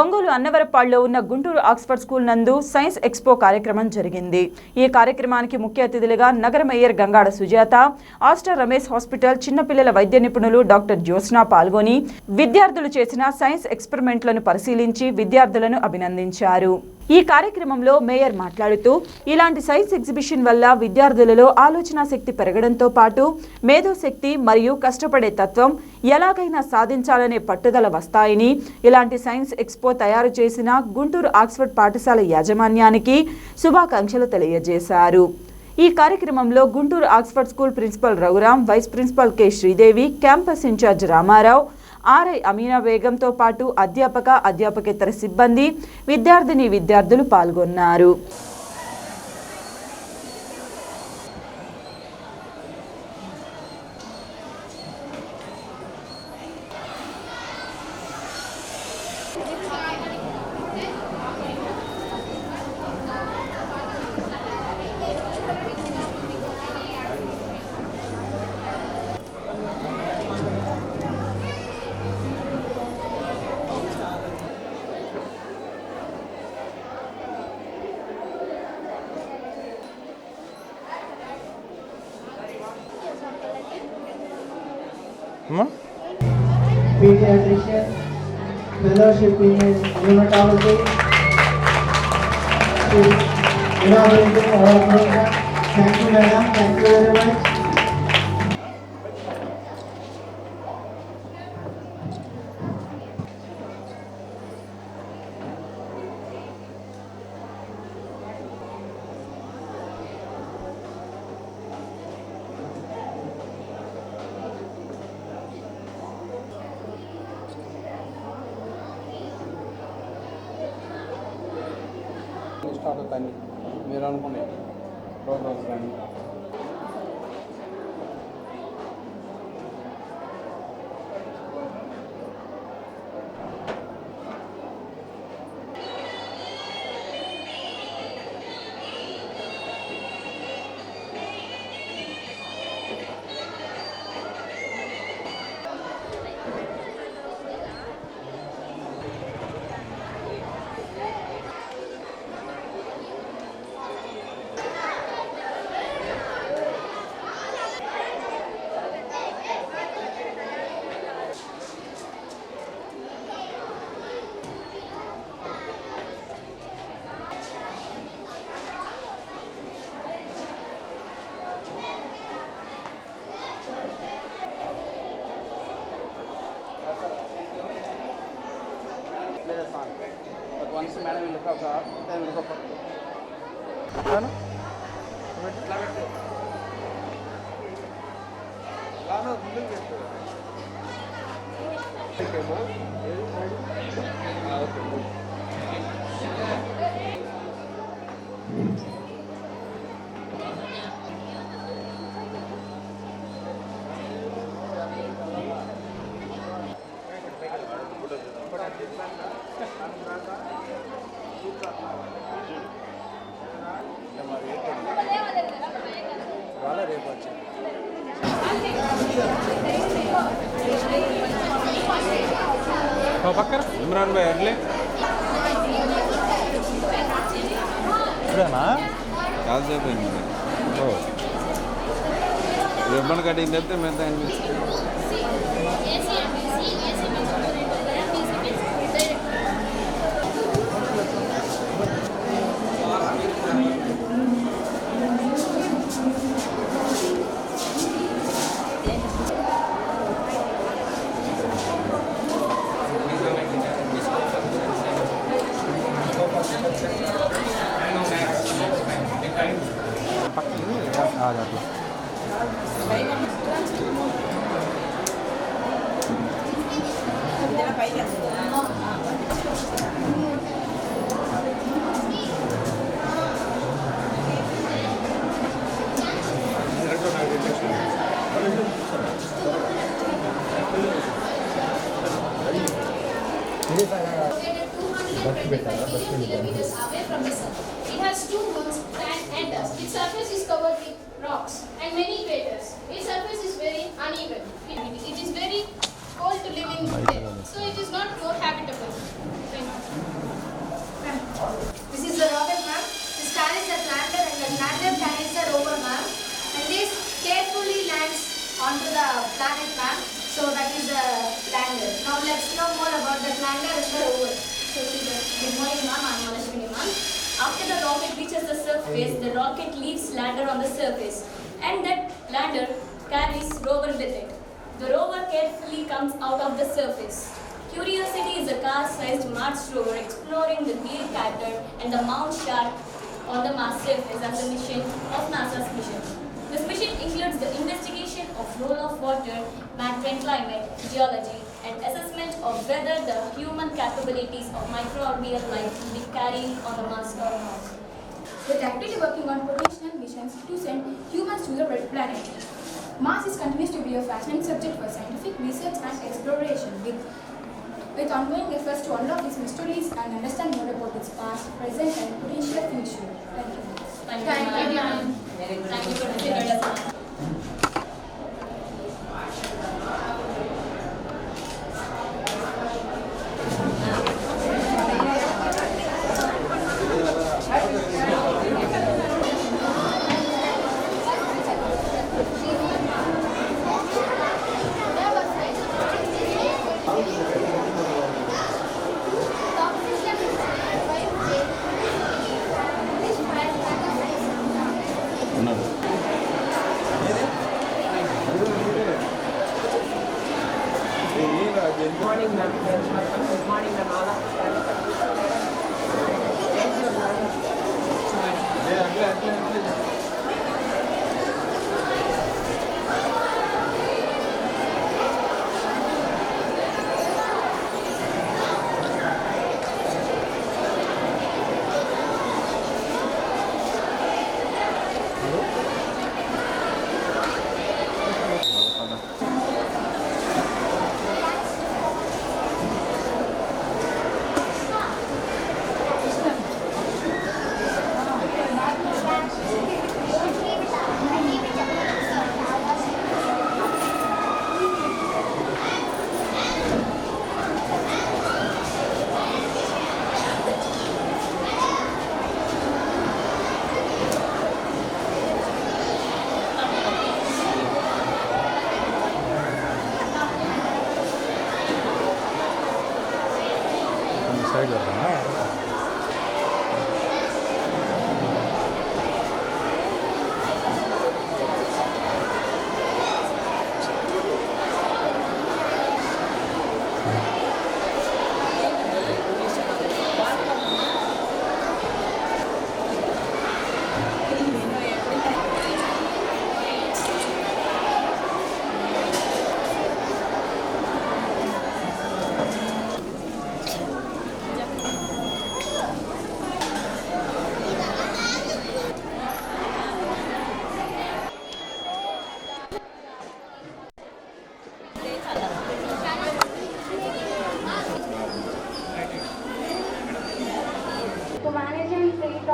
ఒంగోలు అన్నవరపాళ్లో ఉన్న Guntur Oxford school నందు సైన్స్ ఎక్స్పో కార్యక్రమం జరిగింది ఈ కార్యక్రమానికి ముఖ్య అతిథులుగా నగర mayor Gangada Sujatha Aster Ramesh hospital చిన్నపిల్లల వైద్య నిపుణులు డాక్టర్ జ్యోత్స్న పాల్గొని విద్యార్థులు చేసిన సైన్స్ ఎక్స్పెరిమెంట్లను పరిశీలించి విద్యార్థులను అభినందించారు ఈ కార్యక్రమంలో మేయర్ మాట్లాడుతూ ఇలాంటి సైన్స్ ఎగ్జిబిషన్ వల్ల విద్యార్థులలో ఆలోచన శక్తి పెరగడంతో పాటు మేధోశక్తి మరియు కష్టపడే తత్వం ఎలాగైనా సాధించాలనే పట్టుదల వస్తాయని ఇలాంటి సైన్స్ ఎక్స్పో తయారు చేసిన గుంటూరు ఆక్స్ఫర్డ్ పాఠశాల యాజమాన్యానికి శుభాకాంక్షలు తెలియజేశారు ఈ కార్యక్రమంలో Guntur Oxford school principal Raghuram vice principal K Sridevi campus incharge Ramarao RI Amina బేగంతో పాటు అధ్యాపక అధ్యాపకేతర సిబ్బంది విద్యార్థిని విద్యార్థులు పాల్గొన్నారు pediatrician, fellowship in rheumatology. She's inaugurating our program. Thank you, madam. Thank you very much. Start అవుతాయి మీరు అనుకునే ప్రోగ్రామ్స్ కానీ play the song. But once the madam will look up, then we'll go for it. Hello? Thank you. వాళ్ళ రేపు పక్కన ఇమ్రాన్ భాయ్ అడ్లే ఇప్పుడేనా కాసేపు అయింది రిబ్బన్ కటింగ్ చెప్తే మిగతా అనిపిస్తుంది Good morning, ma'am. I'm Manashwini, ma'am. After the rocket reaches the surface, the rocket leaves lander on the surface, and that lander carries rover with it. The rover carefully comes out of the surface. Curiosity is a car-sized Mars rover exploring the wheel Crater and the Mount Sharp on the Mars surface as a mission of NASA's mission. This mission includes the investigation of role of water, matter climate, geology, and assessment of whether the human capabilities of microbial life will be carried on the Mars or not. We're actively working on potential missions to send humans to the red planet. Mars is continues to be a fascinating subject for scientific research and exploration with, with ongoing efforts to unlock its mysteries and understand more about its past, present and potential future. Thank you. Thank you. Thank you. Thank you. Thank you. Thank you.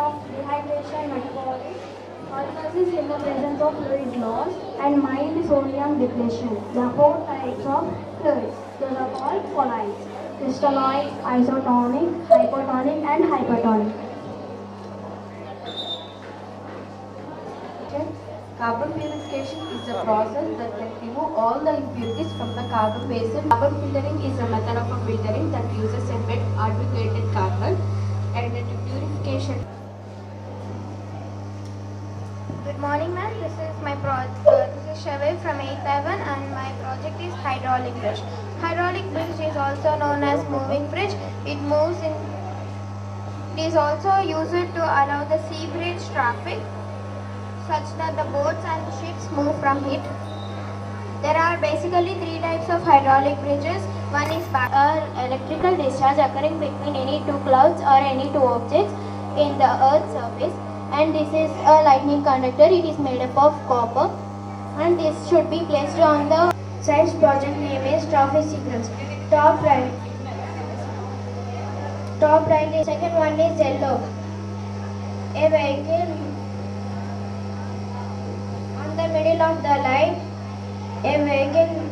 Of dehydration metabolic processes in the presence of fluid loss and mild sodium depletion. The four types of fluids, those are called colloids, crystalloid, isotonic, hypotonic and hypertonic. Carbon purification is a process that can remove all the impurities from the carbon basin. Carbon filtering is a method of filtering that uses Good morning ma'am, this is my project, uh, this is Shavil from a Seven, and my project is hydraulic bridge. Hydraulic bridge is also known as moving bridge. It moves in, it is also used to allow the sea bridge traffic such that the boats and ships move from it. There are basically three types of hydraulic bridges. One is uh, electrical discharge occurring between any two clouds or any two objects in the earth's surface and this is a lightning conductor it is made up of copper and this should be placed on the science project name is trophy signals top right top right is second one is yellow a vehicle on the middle of the light a vehicle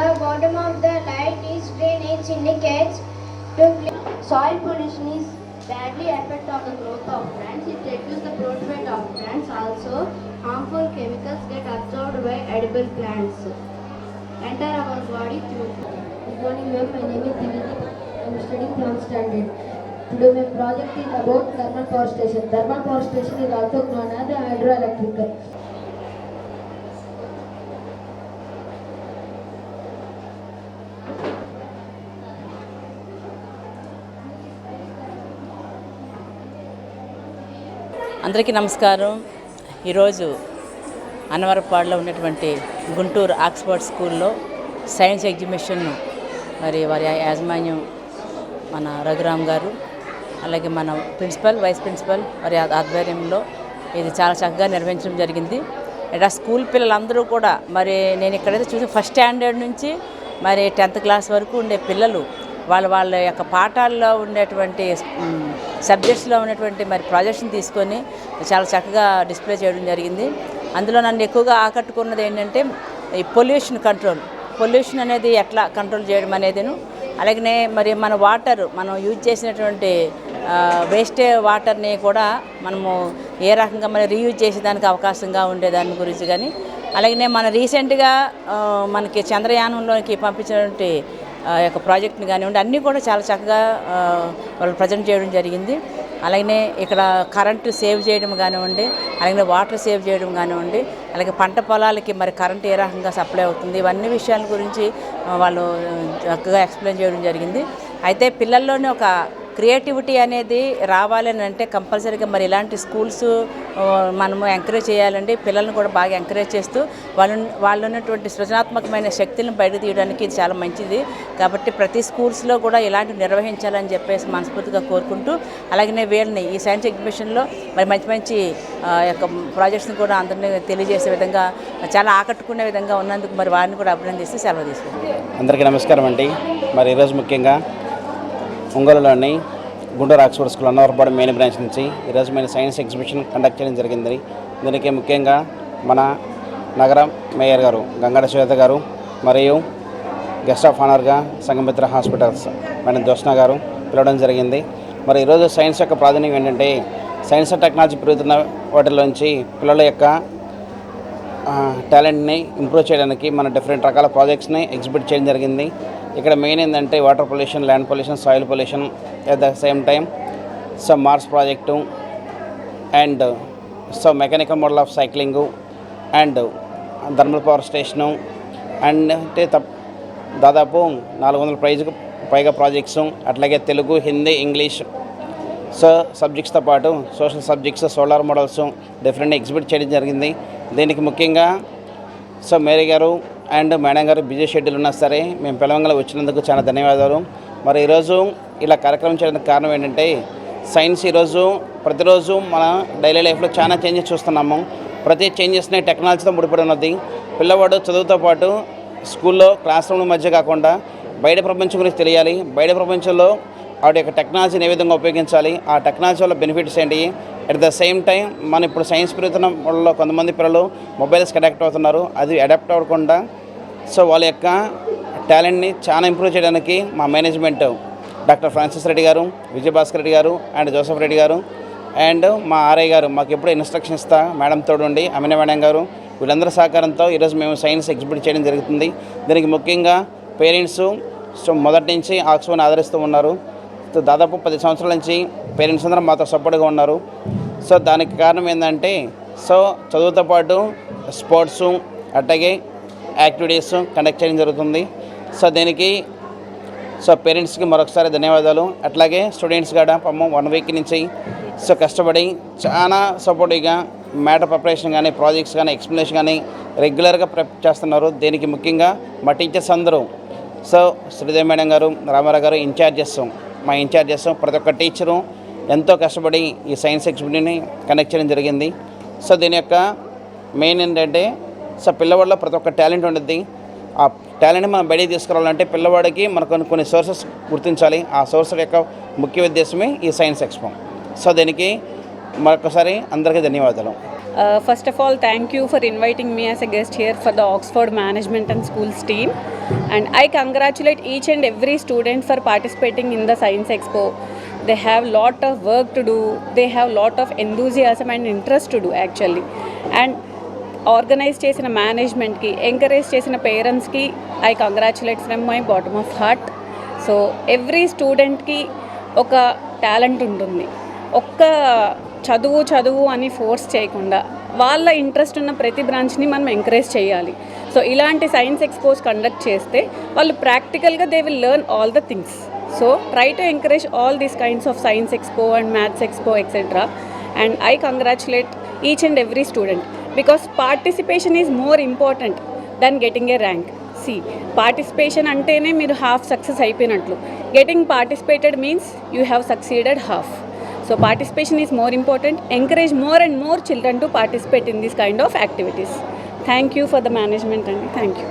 the bottom of the light is green it indicates to soil pollution is badly affect on the growth of plants. It reduces the growth rate of plants. Also, harmful chemicals get absorbed by edible plants. Enter our body through. Good morning, ma'am. My name is Diviti. I am studying 7th standard. Today my project is about thermal power station. Thermal power station is also known as hydroelectric. అందరికీ నమస్కారం ఈరోజు అనవరపాడులో ఉన్నటువంటి Guntur Oxford స్కూల్లో science ఎగ్జిబిషన్ను మరి వారి యాజమాన్యం మన రఘురామ్ గారు అలాగే మన ప్రిన్సిపల్ వైస్ ప్రిన్సిపల్ వారి ఆధ్వర్యంలో ఇది చాలా చక్కగా నిర్వహించడం జరిగింది ఆ స్కూల్ పిల్లలందరూ కూడా మరి నేను ఇక్కడైతే చూసి ఫస్ట్ స్టాండర్డ్ నుంచి మరి టెన్త్ క్లాస్ వరకు ఉండే పిల్లలు వాళ్ళ వాళ్ళ యొక్క పాఠాల్లో ఉండేటువంటి సబ్జెక్ట్స్లో ఉన్నటువంటి మరి ప్రాజెక్ట్స్ని తీసుకొని చాలా చక్కగా డిస్ప్లే చేయడం జరిగింది అందులో నన్ను ఎక్కువగా ఆకట్టుకున్నది ఏంటంటే ఈ పొల్యూషన్ కంట్రోల్ పొల్యూషన్ అనేది ఎట్లా కంట్రోల్ చేయడం అనేదిను అలాగనే మరి మన వాటర్ మనం యూజ్ చేసినటువంటి వేస్టే వాటర్ని కూడా మనము ఏ రకంగా మనం రీయూజ్ చేసేదానికి అవకాశంగా ఉండేదాని గురించి కానీ అలాగనే మన రీసెంట్గా మనకి చంద్రయానంలోకి పంపించినటువంటి యొక్క ప్రాజెక్ట్ని కానివ్వండి అన్నీ కూడా చాలా చక్కగా వాళ్ళు ప్రజెంట్ చేయడం జరిగింది అలాగే ఇక్కడ కరెంటు సేవ్ చేయడం కానివ్వండి అలాగే వాటర్ సేవ్ చేయడం కానివ్వండి అలాగే పంట పొలాలకి మరి కరెంటు ఏ రకంగా సప్లై అవుతుంది ఇవన్నీ విషయాల గురించి వాళ్ళు చక్కగా ఎక్స్ప్లెయిన్ చేయడం జరిగింది అయితే పిల్లల్లోనే ఒక క్రియేటివిటీ అనేది రావాలని అంటే కంపల్సరీగా మరి ఇలాంటి స్కూల్స్ మనము ఎంకరేజ్ చేయాలండి పిల్లల్ని కూడా బాగా ఎంకరేజ్ చేస్తూ వాళ్ళు వాళ్ళు ఉన్నటువంటి సృజనాత్మకమైన శక్తులను బయట తీయడానికి ఇది చాలా మంచిది కాబట్టి ప్రతి స్కూల్స్లో కూడా ఇలాంటివి నిర్వహించాలని చెప్పేసి మనస్ఫూర్తిగా కోరుకుంటూ అలాగనే వీళ్ళని ఈ సైన్స్ ఎగ్జిబిషన్లో మరి మంచి మంచి యొక్క ప్రాజెక్ట్స్ని కూడా అందరినీ తెలియజేసే విధంగా చాలా ఆకట్టుకునే విధంగా ఉన్నందుకు మరి వారిని కూడా అభినందిస్తూ సెలవు తీసుకుంటాం అందరికీ నమస్కారం అండి మరి ఈరోజు ముఖ్యంగా ఉంగలలోని గుండె Oxford school Annavarapadu main branch నుంచి ఈరోజు మేము సైన్స్ ఎగ్జిబిషన్ కండక్ట్ చేయడం జరిగింది దీనికి ముఖ్యంగా మన నగరం మేయర్ గారు గంగాడ శ్వేత గారు మరియు గెస్ట్ ఆఫ్ ఆనర్గా సంగమిత్ర హాస్పిటల్స్ మేడం జోష్ణ గారు పిలవడం జరిగింది మరి ఈరోజు సైన్స్ యొక్క ప్రాధాన్యం ఏంటంటే సైన్స్ అండ్ టెక్నాలజీ పెరుగుతున్న వాటిలోంచి పిల్లల యొక్క టాలెంట్ని ఇంప్రూవ్ చేయడానికి మన డిఫరెంట్ రకాల ప్రాజెక్ట్స్ని ఎగ్జిబిట్ చేయడం జరిగింది ఇక్కడ మెయిన్ ఏంటంటే water pollution land pollution soil pollution at the same time some Mars project and so mechanical model of cycling and thermal power station and అంటే తప్ దాదాపు నాలుగు వందల ప్రైజ్కు పైగా ప్రాజెక్ట్స్ అట్లాగే తెలుగు హిందీ ఇంగ్లీష్ సో సబ్జెక్ట్స్తో పాటు social subjects solar models different exhibit చేయడం జరిగింది దీనికి ముఖ్యంగా సో మేరీ గారు అండ్ మేడం గారు బిజీ షెడ్యూల్ ఉన్నా సరే మేము పిలవంగా వచ్చినందుకు చాలా ధన్యవాదాలు మరి ఈరోజు ఇలా కార్యక్రమం చేయడానికి కారణం ఏంటంటే సైన్స్ ఈరోజు ప్రతిరోజు మన డైలీ లైఫ్లో చాలా చేంజెస్ చూస్తున్నాము ప్రతి చేంజెస్ని టెక్నాలజీతో ముడిపడి ఉన్నది పిల్లవాడు చదువుతో పాటు స్కూల్లో క్లాస్ రూమ్ మధ్య కాకుండా బయట ప్రపంచం గురించి తెలియాలి బయట ప్రపంచంలో వాటి యొక్క టెక్నాలజీని ఏ విధంగా ఉపయోగించాలి ఆ టెక్నాలజీ వల్ల బెనిఫిట్స్ ఏంటి అట్ ద సేమ్ టైం మనం ఇప్పుడు సైన్స్ పెరుగుతున్న వాళ్ళలో కొంతమంది పిల్లలు మొబైల్స్కి అడాప్ట్ అవుతున్నారు అది అడాప్ట్ అవ్వకుండా సో వాళ్ళ యొక్క టాలెంట్ని చాలా ఇంప్రూవ్ చేయడానికి మా మేనేజ్మెంట్ డాక్టర్ ఫ్రాన్సిస్ రెడ్డి గారు విజయభాస్కర్ రెడ్డి గారు అండ్ జోసఫ్ రెడ్డి గారు అండ్ మా ఆర్ఐ గారు మాకు ఎప్పుడు ఇన్స్ట్రక్షన్ ఇస్తా మేడం తోడుండి అమిన మేడం గారు వీళ్ళందరి సహకారంతో ఈరోజు మేము సైన్స్ ఎగ్జిబిట్ చేయడం జరుగుతుంది దీనికి ముఖ్యంగా పేరెంట్స్ సో మొదటి నుంచి ఆక్స్ఫోన్ ఆదరిస్తూ ఉన్నారు దాదాపు పది సంవత్సరాల నుంచి పేరెంట్స్ అందరూ మాతో సపోర్ట్గా ఉన్నారు సో దానికి కారణం ఏంటంటే సో చదువుతో పాటు స్పోర్ట్స్ అట్లాగే యాక్టివిటీస్ కండక్ట్ చేయడం జరుగుతుంది సో దీనికి సో పేరెంట్స్కి మరొకసారి ధన్యవాదాలు అట్లాగే స్టూడెంట్స్ కూడా పాపం వన్ వీక్ నుంచి సో కష్టపడి చాలా సపోర్టివ్గా మ్యాటర్ ప్రిపరేషన్ కానీ ప్రాజెక్ట్స్ కానీ ఎక్స్ప్లెనేషన్ కానీ రెగ్యులర్గా ప్రిప్ చేస్తున్నారు దీనికి ముఖ్యంగా మా టీచర్స్ అందరూ సో శ్రీదేవి మేడం గారు రామారావు గారు ఇన్ఛార్జెస్ మా ఇన్ఛార్జెస్ ప్రతి ఒక్క టీచరు ఎంతో కష్టపడి ఈ సైన్స్ ఎగ్జిబిట్ని కనెక్ట్ చేయడం జరిగింది సో దీని యొక్క మెయిన్ ఏంటంటే సో పిల్లవాడిలో ప్రతి ఒక్క టాలెంట్ ఉంటుంది ఆ టాలెంట్ మనం బయటికి తీసుకురావాలంటే పిల్లవాడికి మనకు కొన్ని సోర్సెస్ గుర్తించాలి ఆ సోర్స్ యొక్క ముఖ్య ఉద్దేశమే ఈ సైన్స్ ఎక్స్పో సో దీనికి మరొకసారి అందరికీ ధన్యవాదాలు first of all thank you for inviting me as a guest here for the Oxford management and schools team and I congratulate each and every student for participating in the science expo they have lot of work to do they have lot of enthusiasm and interest to do actually and organise చేసిన మేనేజ్మెంట్కి encourage చేసిన పేరెంట్స్కి I congratulate from my bottom of heart so every స్టూడెంట్కి ఒక talent ఉంటుంది ఒక్క చదువు చదువు అని ఫోర్స్ చేయకుండా వాళ్ళ ఇంట్రెస్ట్ ఉన్న ప్రతి బ్రాంచ్ని మనం ఎంకరేజ్ చేయాలి సో ఇలాంటి సైన్స్ ఎక్స్పోజ్ కండక్ట్ చేస్తే వాళ్ళు ప్రాక్టికల్గా they will learn all the things so try to encourage all these kinds of science expo and maths expo etcetera and I congratulate each and every student because participation is more important than getting a rank see participation అంటేనే మీరు half success అయిపోయినట్లు getting participated means you have succeeded half So participation is more important. Encourage more and more children to participate in these kind of activities. Thank you for the management and thank you.